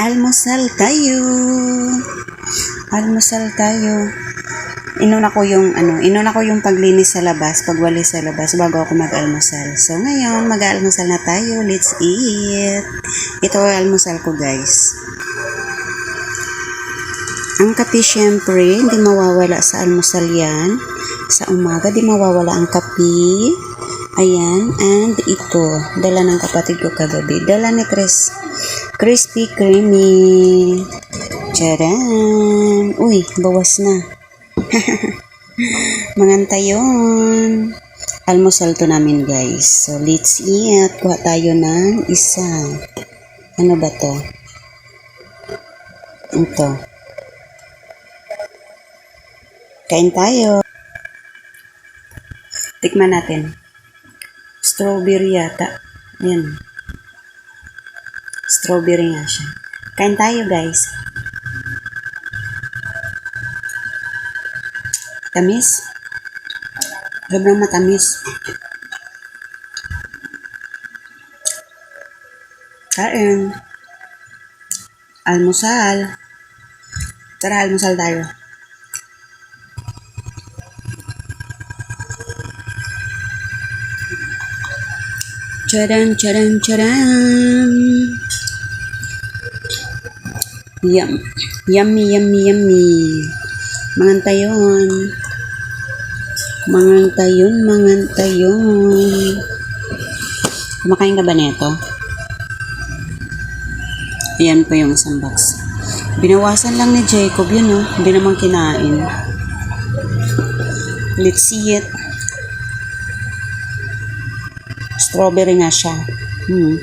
almusal tayo. Almusal tayo. Inuna ko yung ano, inuna ko yung paglinis sa labas, pagwalis sa labas bago ako mag-almusal. So ngayon, mag-almusal na tayo. Let's eat. Ito ang almusal ko, guys. Ang kape syempre, hindi mawawala sa almusal yan. Sa umaga, di mawawala ang kape. Ayan, and ito, dala ng kapatid ko kagabi. Dala ni Chris. Crispy Creamy. Charan! Uy, bawas na. Manganta yun. Almusal to namin guys. So, let's eat. Kuha tayo ng isa. Ano ba to? Ito. Kain tayo. Tikman natin. Strawberry yata. Ayan. Strawberry nga siya. Kain tayo guys. Tamis. Sobrang matamis. Kain. Almusal. Tara, almusal tayo. Charan, charan, charan. Yum. Yummy, yummy, yummy. Manganta yun. Manganta yun, manganta yun. Kumakain ka ba nito? Ayan po yung isang box. Binawasan lang ni Jacob yun, oh. Hindi naman kinain. Let's see it. Strawberry nga siya. Hmm.